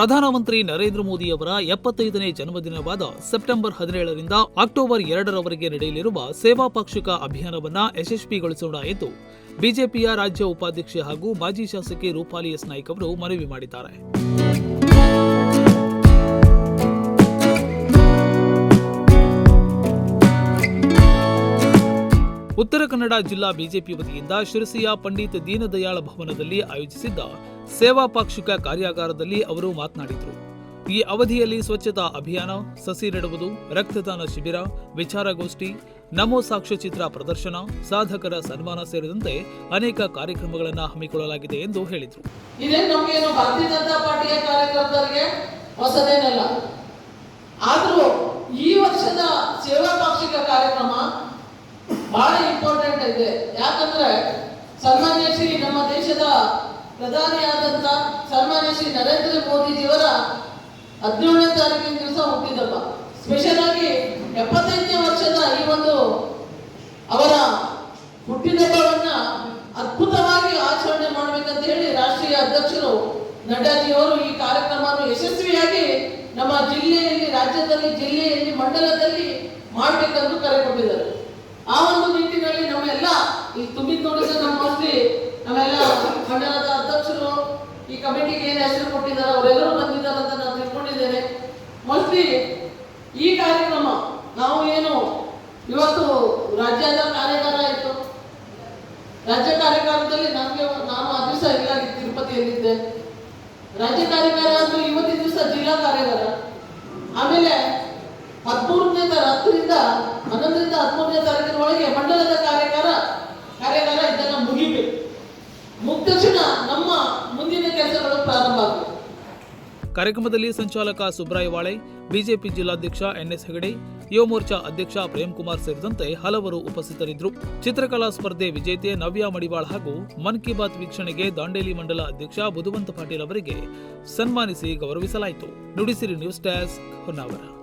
ಪ್ರಧಾನಮಂತ್ರಿ ನರೇಂದ್ರ ಮೋದಿ ಅವರ ಎಪ್ಪತ್ತೈದನೇ ಜನ್ಮದಿನವಾದ ಸೆಪ್ಟೆಂಬರ್ ಹದಿನೇಳರಿಂದ ಅಕ್ಟೋಬರ್ ಎರಡರವರೆಗೆ ನಡೆಯಲಿರುವ ಸೇವಾ ಪಾಕ್ಷಿಕ ಅಭಿಯಾನವನ್ನ ಯಶಸ್ವಿಗೊಳಿಸೋಣ ಎಂದು ಬಿಜೆಪಿಯ ರಾಜ್ಯ ಉಪಾಧ್ಯಕ್ಷೆ ಹಾಗೂ ಮಾಜಿ ಶಾಸಕಿ ರೂಪಾಲಿ ಎಸ್ ನಾಯ್ಕ್ ಅವರು ಮನವಿ ಮಾಡಿದ್ದಾರೆ. ಉತ್ತರ ಕನ್ನಡ ಜಿಲ್ಲಾ ಬಿಜೆಪಿ ವತಿಯಿಂದ ಶಿರಸಿಯ ಪಂಡಿತ್ ದೀನದಯಾಳ ಭವನದಲ್ಲಿ ಆಯೋಜಿಸಿದ್ದ ಸೇವಾ ಪಾಕ್ಷಿಕ ಕಾರ್ಯಾಗಾರದಲ್ಲಿ ಅವರು ಮಾತನಾಡಿದರು. ಈ ಅವಧಿಯಲ್ಲಿ ಸ್ವಚ್ಛತಾ ಅಭಿಯಾನ, ಸಸಿ ನೆಡುವುದು, ರಕ್ತದಾನ ಶಿಬಿರ, ವಿಚಾರಗೋಷ್ಠಿ, ನಮೋ ಸಾಕ್ಷ್ಯಚಿತ್ರ ಪ್ರದರ್ಶನ, ಸಾಧಕರ ಸನ್ಮಾನ ಸೇರಿದಂತೆ ಅನೇಕ ಕಾರ್ಯಕ್ರಮಗಳನ್ನು ಹಮ್ಮಿಕೊಳ್ಳಲಾಗಿದೆ ಎಂದು ಹೇಳಿದರು. ಈ ವರ್ಷದ ಸೇವಾ ಪಾಕ್ಷಿಕ ಕಾರ್ಯಕ್ರಮ ಇಂಪಾರ್ಟೆಂಟ್ ಇದೆ. ಯಾಕಂದ್ರೆ ಸನ್ಮಾನ್ಯ ಶ್ರೀ ನಮ್ಮ ದೇಶದ ಪ್ರಧಾನಿಯಾದಂತ ಸನ್ಮಾನ್ಯ ಶ್ರೀ ನರೇಂದ್ರ ಮೋದಿಜಿಯವರ ಹದಿನೇಳನೇ ತಾರೀಕಿನ ದಿವಸ ಹುಟ್ಟಿದಪ್ಪ ಸ್ಪೆಷಲ್ ಆಗಿ ಎಪ್ಪತ್ತೈದನೇ ವರ್ಷದ ಈ ಒಂದು ಅವರ ಹುಟ್ಟಿದಬ್ಬವನ್ನ ಅದ್ಭುತವಾಗಿ ಆಚರಣೆ ಮಾಡಬೇಕಂತ ಹೇಳಿ ರಾಷ್ಟ್ರೀಯ ಅಧ್ಯಕ್ಷರು ನಡ್ಡಾಜಿಯವರು ಈ ಕಾರ್ಯಕ್ರಮವನ್ನು ಯಶಸ್ವಿಯಾಗಿ ನಮ್ಮ ಜಿಲ್ಲೆಯಲ್ಲಿ, ರಾಜ್ಯದಲ್ಲಿ, ಜಿಲ್ಲೆಯಲ್ಲಿ, ಮಂಡಲದಲ್ಲಿ ಮಾಡಬೇಕೆಂದು ಕರೆ ಕೊಟ್ಟಿದ್ದಾರೆ ಆ ಒಂದು ನಿಟ್ಟಿನಲ್ಲಿ ಈ ತುಂಬಿದ ನೋಡಿದ್ರೆ ನಮ್ಮ ಮೋಸ್ಟ್ಲಿ ನಮ್ಮೆಲ್ಲ ಮಂಡಲದ ಅಧ್ಯಕ್ಷರು, ಈ ಕಮಿಟಿಗೆ ಏನು ಹೆಸರು ಕೊಟ್ಟಿದ್ದಾರೆ, ಅವರೆಲ್ಲರೂ ಬಂದಿದ್ದಾರೆ ಅಂತ ನಾನು ತಿಳ್ಕೊಂಡಿದ್ದೇನೆ. ಮೋಸ್ಟ್ಲಿ ಈ ಕಾರ್ಯಕ್ರಮ, ನಾವು ಏನು, ಇವತ್ತು ರಾಜ್ಯದ ಕಾರ್ಯಾಗಾರ ಆಯಿತು. ರಾಜ್ಯ ಕಾರ್ಯಕ್ರಮದಲ್ಲಿ ನನಗೆ ನಾನು ಆ ದಿವಸ ಇಲ್ಲ, ತಿರುಪತಿಯಲ್ಲಿದ್ದೆ. ರಾಜ್ಯ ಕಾರ್ಯಾಗಾರ ಅಂದ್ರೆ ಇವತ್ತಿನ ದಿವಸ ಜಿಲ್ಲಾ ಕಾರ್ಯಾಗಾರ. ಆಮೇಲೆ ಹದಿಮೂರನೇ ತರ ಹತ್ತರಿಂದ ಹನ್ನೊಂದರಿಂದ ಹದಿಮೂರನೇ ತಾರೀಕಿನ ಒಳಗೆ ಮಂಡಲದ ಕಾರ್ಯಾಗಾರ ಕಾರ್ಯಕ್ರಮದಲ್ಲಿ ಸಂಚಾಲಕ ಸುಬ್ರಾಯ್ ವಾಳೆ ಬಿಜೆಪಿ ಜಿಲ್ಲಾಧ್ಯಕ್ಷ ಎನ್ಎಸ್ ಹೆಗಡೆ, ಯುವ ಮೋರ್ಚಾ ಅಧ್ಯಕ್ಷ ಪ್ರೇಮ್ ಕುಮಾರ್ ಸೇರಿದಂತೆ ಹಲವರು ಉಪಸ್ಥಿತರಿದ್ದರು. ಚಿತ್ರಕಲಾ ಸ್ಪರ್ಧೆ ವಿಜೇತೆ ನವ್ಯಾ ಮಡಿವಾಳ್ ಹಾಗೂ ಮನ್ ಕಿ ಬಾತ್ ವೀಕ್ಷಣೆಗೆ ದಾಂಡೇಲಿ ಮಂಡಲ ಅಧ್ಯಕ್ಷ ಬುಧವಂತ ಪಾಟೀಲ್ ಅವರಿಗೆ ಸನ್ಮಾನಿಸಿ ಗೌರವಿಸಲಾಯಿತು. Nudisiri news desk Honnavar.